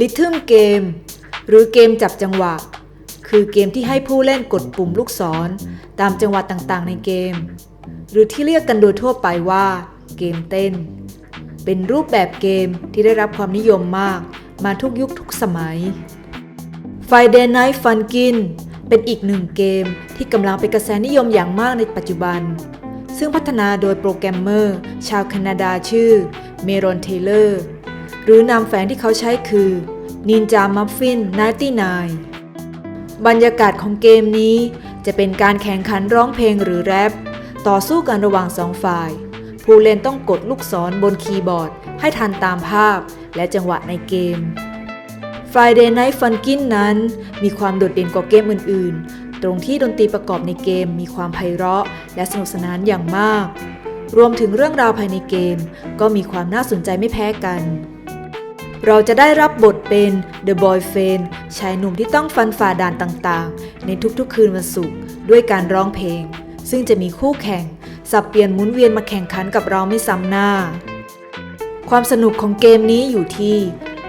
Rhythm Game หรือเกมจับจังหวะ คือเกมที่ให้ผู้เล่นกดปุ่มลูกศร ตามจังหวะต่างๆ ในเกม หรือที่เรียกกันโดยทั่วไปว่า เกมเต้น เป็นรูปแบบเกมที่ได้รับความนิยมมาก มาทุกยุคทุกสมัย Friday Night Funkin เป็นอีกหนึ่งเกมที่กำลังเป็นกระแสนิยมอย่างมากในปัจจุบัน ซึ่งพัฒนาโดยโปรแกรมเมอร์ ชาวแคนาดาชื่อเมรอนเทเลอร์ หรือนามแฝงที่เขาใช้คือ Ninja Muffin 99บรรยากาศของเกมนี้จะเป็นการแข่งขันร้องเพลงหรือแรปต่อสู้กันระหว่างสองฝ่าย ผู้เล่นต้องกดลูกศรบนคีย์บอร์ด ให้ทันตามภาพและจังหวะในเกม Friday Night Funkin นั้น มีความโดดเด่นกว่าเกมอื่น ๆ ตรงที่ดนตรีประกอบในเกมมีความไพเราะ และสนุกสนานอย่างมาก รวมถึงเรื่องราวภายในเกม ก็มีความน่าสนใจไม่แพ้กัน เราจะได้รับบทเป็น The Boyfriend ชายหนุ่มที่ต้องฟันฝ่าด่านต่างๆ ในทุกๆ คืนวันศุกร์ด้วยการร้องเพลง ซึ่งจะมีคู่แข่ง สับเปลี่ยนหมุนเวียนมาแข่งขันกับเราไม่ซ้ำหน้า ความสนุกของเกมนี้อยู่ที่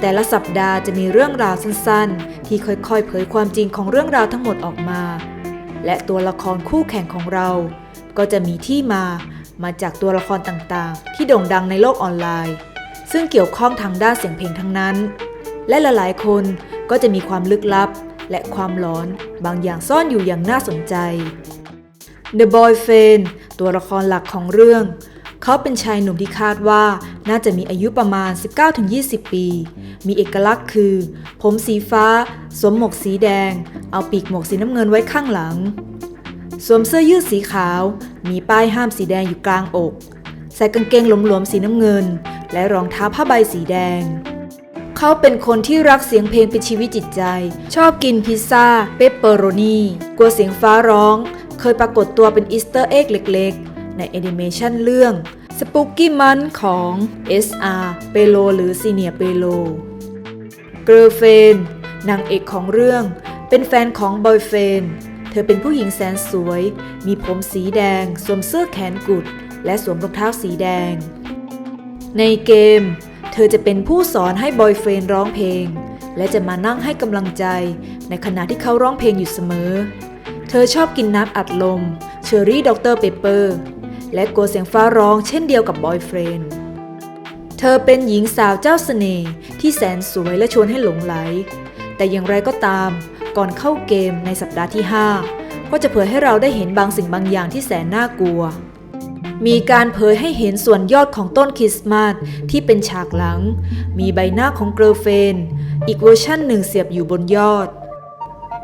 แต่ละสัปดาห์จะมีเรื่องราวสั้นๆ ที่ค่อยๆ เผยความจริงของเรื่องราวทั้งหมดออกมา และตัวละครคู่แข่งของเรา ก็จะมีที่มามาจากตัวละครต่างๆ ที่โด่งดังในโลกออนไลน์ ซึ่งเกี่ยวข้องทางด้านเสียงเพลงทั้งนั้น และหลายๆ คนก็จะมีความลึกลับ และความหลอนบางอย่างซ่อนอยู่อย่างน่าสนใจ The Boyfriend ตัวละครหลักของเรื่อง เขาเป็นชายหนุ่มที่คาดว่าน่าจะมีอายุประมาณ 19-20 ปี มีเอกลักษณ์คือ ผมสีฟ้า สวมหมวกสีแดง เอาปีกหมวกสีน้ำเงินไว้ข้างหลัง สวมเสื้อยืดสีขาว มีป้ายห้ามสีแดงอยู่กลางอก ใส่กางเกงหลวมๆสีน้ำเงิน และรองเท้าผ้าใบสีแดง เขาเป็นคนที่รักเสียงเพลงเป็นชีวิตจิตใจ ชอบกินพิซซ่าเปปเปอโรนีกลัวเสียงฟ้าร้อง เคยปรากฏตัวเป็นอีสเตอร์เอ็กเล็กๆ ในแอนิเมชันเรื่อง Spooky Man ของ S.R. เปโลหรือซีเนียเปโลเกรเฟนนางเอกของเรื่อง เป็นแฟนของบอยเฟนเธอเป็นผู้หญิงแสนสวย มีผมสีแดง สวมเสื้อแขนกุด และสวมรองเท้าสีแดง ในเกม เธอจะเป็นผู้สอนให้บอยเฟรนร้องเพลง และจะมานั่งให้กำลังใจ ในขณะที่เขาร้องเพลงอยู่เสมอ เธอชอบกินน้ำอัดลมเชอรี่ด็อกเตอร์เปเปอร์และกลัวเสียงฟ้าร้องเช่นเดียวกับบอยเฟรนเธอเป็นหญิงสาวเจ้าเสน่ห์ที่แสนสวยและชวนให้หลงไหล แต่อย่างไรก็ตาม ก่อนเข้าเกมในสัปดาห์ที่ 5 ก็จะเผยให้เราได้เห็นบางสิ่งบางอย่างที่แสนน่ากลัว มีการเผยให้เห็นส่วนยอดของต้นคริสต์มาสที่เป็นฉากหลัง มีใบหน้าของเกรลเฟน อีกเวอร์ชั่นหนึ่งเสียบอยู่บนยอด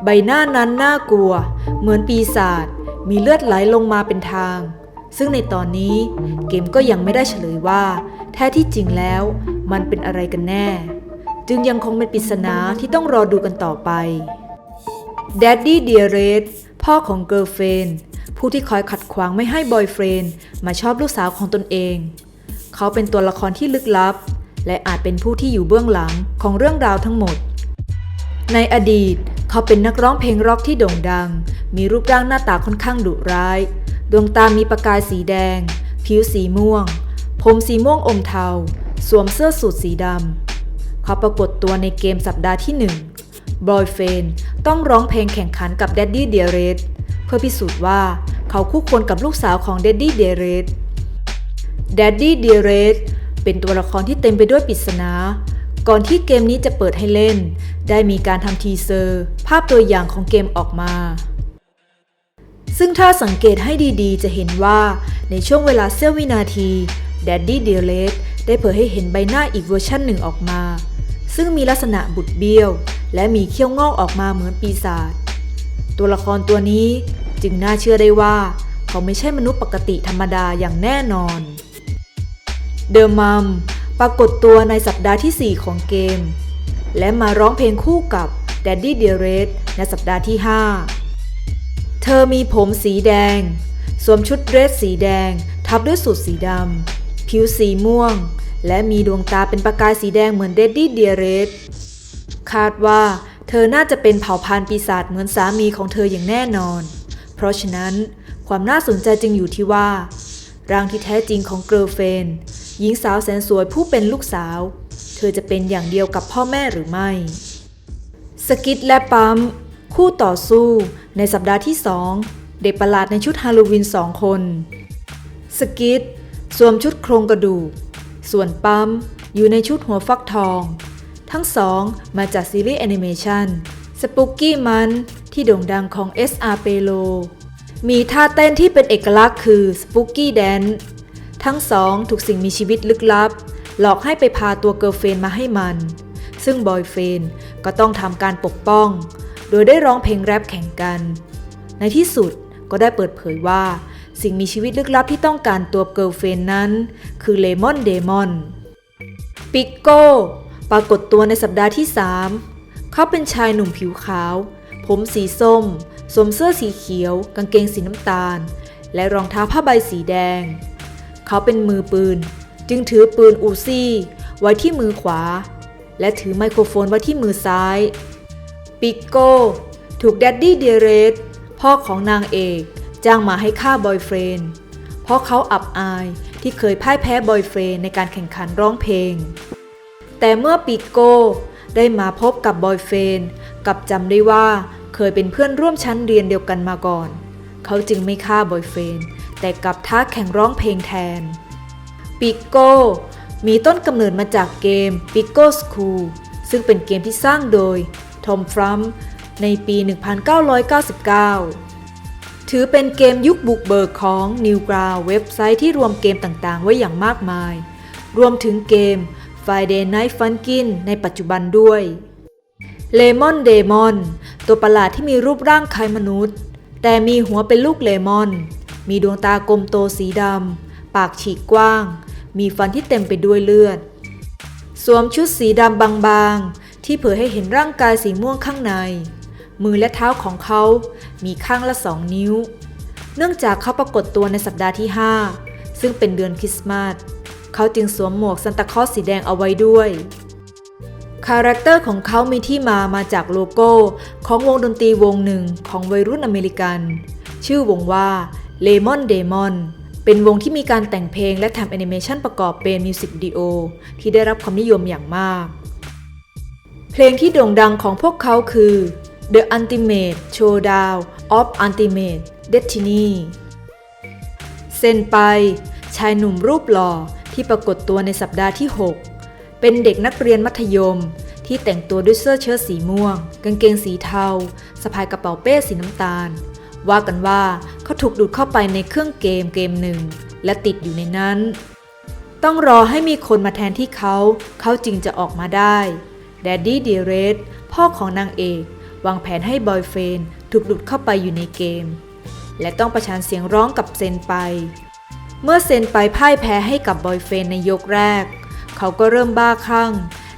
ใบหน้านั้นน่ากลัว เหมือนปีศาจมีเลือดไหลลงมาเป็นทาง ซึ่งในตอนนี้เกมก็ยังไม่ได้เฉลยว่า แท้ที่จริงแล้วมันเป็นอะไรกันแน่ จึงยังคงเป็นปริศนาที่ต้องรอดูกันต่อไป d a d d y d e a r e s พ่อของเกิร์ลเฟน ผู้ที่คอยขัดขวางไม่ให้บอยเฟรนมาชอบลูกสาวของตนเอง เขาเป็นตัวละครที่ลึกลับ และอาจเป็นผู้ที่อยู่เบื้องหลังของเรื่องราวทั้งหมด ในอดีต เขาเป็นนักร้องเพลงร็อกที่โด่งดัง มีรูปร่างหน้าตาค่อนข้างดุร้าย ดวงตามีประกายสีแดง ผิวสีม่วง ผมสีม่วงอมเทา สวมเสื้อสูทสีดำ เขาปรากฏตัวในเกมสัปดาห์ที่หนึ่งบอยเฟนต้องร้องเพลงแข่งขันกับแดดดี้เดียเรส เพื่อพิสูจน์ว่าเขาคู่ควรกับลูกสาวของแดดดี้เดเรสแดดดี้เดเรสเป็นตัวละครที่เต็มไปด้วยปริศนา ก่อนที่เกมนี้จะเปิดให้เล่น ได้มีการทำทีเซอร์ ภาพตัวอย่างของเกมออกมา ซึ่งถ้าสังเกตให้ดีๆ จะเห็นว่าในช่วงเวลาเสี้ยววินาทีแดดดี้เดเรสได้เผยให้เห็นใบหน้าอีกเวอร์ชันหนึ่งออกมา ซึ่งมีลักษณะบุดเบี้ยว และมีเขี้ยวงอกออกมาเหมือนปีศาจ ตัวละครตัวนี้จึงน่าเชื่อได้ว่า เขาไม่ใช่มนุษย์ปกติธรรมดาอย่างแน่นอน เดอมัมปรากฏตัวในสัปดาห์ที่ 4 ของเกม และมาร้องเพลงคู่กับ Daddy d e a r e s ในสัปดาห์ที่ 5 เธอมีผมสีแดง สวมชุดเดรสสีแดง ทับด้วยสูทสีดำ ผิวสีม่วง และมีดวงตาเป็นประกายสีแดงเหมือน Daddy d e a r e s คาดว่า เธอน่าจะเป็นเผ่าพันธุ์ปีศาจเหมือนสามีของเธออย่างแน่นอน เพราะฉะนั้นความน่าสนใจจึงอยู่ที่ว่า ร่างที่แท้จริงของเกรลเฟน หญิงสาวแสนสวยผู้เป็นลูกสาว เธอจะเป็นอย่างเดียวกับพ่อแม่หรือไม่ สกิดและปั๊ม คู่ต่อสู้ในสัปดาห์ที่สองเด็กประหลาดในชุดฮาโลวีนสองคน สกิดสวมชุดโครงกระดูก ส่วนปั๊มอยู่ในชุดหัวฟักทอง ทั้งสองมาจากซีรีส์แอนิเมชันสปุกกี้มันที่โด่งดังของ S.R. p e l o มีท่าเต้นที่เป็นเอกลักษณ์คือสปุกกี้แดนทั้งสองถูกสิ่งมีชีวิตลึกลับ หลอกให้ไปพาตัวเกิร์ลเฟนมาให้มัน ซึ่งบอยเฟนก็ต้องทำการปกป้อง โดยได้ร้องเพลงแรปแข่งกัน ในที่สุดก็ได้เปิดเผยว่า สิ่งมีชีวิตลึกลับที่ต้องการตัวเกิร์ลเฟนนั้น คือเลมอนเดมอนปิกโก้ ปรากฏตัวในสัปดาห์ที่ 3 เขาเป็นชายหนุ่มผิวขาว ผมสีส้ม สวมเสื้อสีเขียว กางเกงสีน้ำตาล และรองเท้าผ้าใบสีแดง เขาเป็นมือปืน จึงถือปืนอูซี่ ไว้ที่มือขวา และถือไมโครโฟนไว้ที่มือซ้าย ปิโก้ถูกแดดดี้เดเรสพ่อของนางเอกจ้างมาให้ฆ่าบอยเฟรนเพราะเขาอับอายที่เคยพ่ายแพ้บอยเฟรนในการแข่งขันร้องเพลง แต่เมื่อปิกโก้ได้มาพบกับบอยเฟนกับจำได้ว่าเคยเป็นเพื่อนร่วมชั้นเรียนเดียวกันมาก่อน เขาจึงไม่ฆ่าบอยเฟนแต่กลับท้าแข่งร้องเพลงแทนปิโก้มีต้นกำเนิดมาจากเกม p i c o School ซึ่งเป็นเกมที่สร้างโดยทอมฟรัมในปี 1999 ถือเป็นเกมยุคบุกเบิกของ Newground เว็บไซต์ที่รวมเกมต่างๆ ไว้อย่างมากมาย รวมถึงเกม Friday Night Funkin' ในปัจจุบันด้วยเลมอนเดมอนตัวประหลาดที่มีรูปร่างคล้ายมนุษย์ แต่มีหัวเป็นลูกเลมอน มีดวงตากลมโตสีดำ ปากฉีกกว้าง มีฟันที่เต็มไปด้วยเลือด สวมชุดสีดำบางๆ ที่เผยให้เห็นร่างกายสีม่วงข้างใน มือและเท้าของเขา มีข้างละสองนิ้ว เนื่องจากเขาปรากฏตัวในสัปดาห์ที่ 5 ซึ่งเป็นเดือนคริสต์มาส เขาจึงสวมหมวกซันตาคลอสสีแดงเอาไว้ด้วยคาแรคเตอร์ของเขามีที่มามาจากโลโก้ ของวงดนตรีวงหนึ่งของวัยรุ่นอเมริกัน ชื่อวงว่า Lemon Demon เป็นวงที่มีการแต่งเพลงและทำแอนิเมชันประกอบเป็นมิวสิกวิดีโอที่ได้รับความนิยมอย่างมาก เพลงที่โด่งดังของพวกเขาคือ The Ultimate Showdown of Ultimate Destiny เซนไป ชายหนุ่มรูปหล่อ ที่ปรากฏตัวในสัปดาห์ที่ 6 เป็นเด็กนักเรียนมัธยม ที่แต่งตัวด้วยเสื้อเชิ้ตสีม่วง กางเกงสีเทาสะพายกระเป๋าเป้สีน้ำตาล ว่ากันว่าเขาถูกดูดเข้าไปในเครื่องเกมเกมหนึ่ง และติดอยู่ในนั้น ต้องรอให้มีคนมาแทนที่เขา เขาจึงจะออกมาได้แดดดี้เดเรสพ่อของนางเอก วางแผนให้บอยเฟนถูกดูดเข้าไปอยู่ในเกม และต้องประชันเสียงร้องกับเซนไป เมื่อเซนไปพ่ายแพ้ให้กับบอยเฟนในยกแรก เขาก็เริ่มบ้าคลั่ง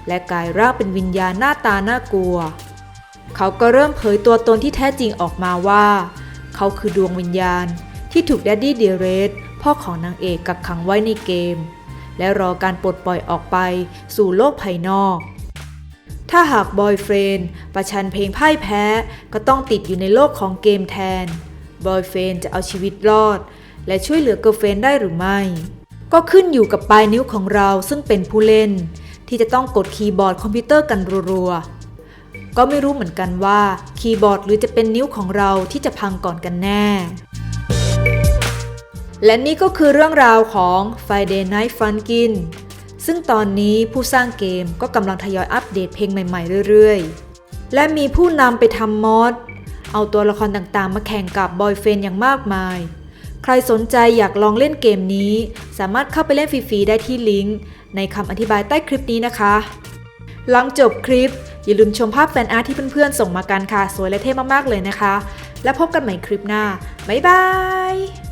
และกลายร่างเป็นวิญญาณหน้าตาน่ากลัว เขาก็เริ่มเผยตัวตนที่แท้จริงออกมาว่า เขาคือดวงวิญญาณที่ถูกแดดดี้เดเรสพ่อของนางเอกกักขังไว้ในเกม และรอการปลดปล่อยออกไปสู่โลกภายนอก ถ้าหากบอยเฟรนประชันเพลงพ่ายแพ้ก็ต้องติดอยู่ในโลกของเกมแทน บอยเฟรนจะเอาชีวิตรอด และช่วยเหลือเกิร์เฟนได้หรือไม่ ก็ขึ้นอยู่กับปลายนิ้วของเราซึ่งเป็นผู้เล่น ที่จะต้องกดคีย์บอร์ดคอมพิวเตอร์กันรัวๆ ก็ไม่รู้เหมือนกันว่าคีย์บอร์ดหรือจะเป็นนิ้วของเราที่จะพังก่อนกันแน่ และนี่ก็คือเรื่องราวของ Friday Night Funkin' ซึ่งตอนนี้ผู้สร้างเกมก็กำลังทยอยอัปเดตเพลงใหม่ๆเรื่อยๆ และมีผู้นำไปทำมอด เอาตัวละครต่างๆ มาแข่งกับบอยเฟนอย่างมากมาย ใครสนใจอยากลองเล่นเกมนี้ สามารถเข้าไปเล่นฟรีๆได้ที่ลิงก์ในคำอธิบายใต้คลิปนี้นะคะ หลังจบคลิป อย่าลืมชมภาพแฟนอาร์ตที่เพื่อนๆส่งมากันค่ะ สวยและเท่มากๆเลยนะคะ แล้วพบกันใหม่คลิปหน้า บ๊ายบาย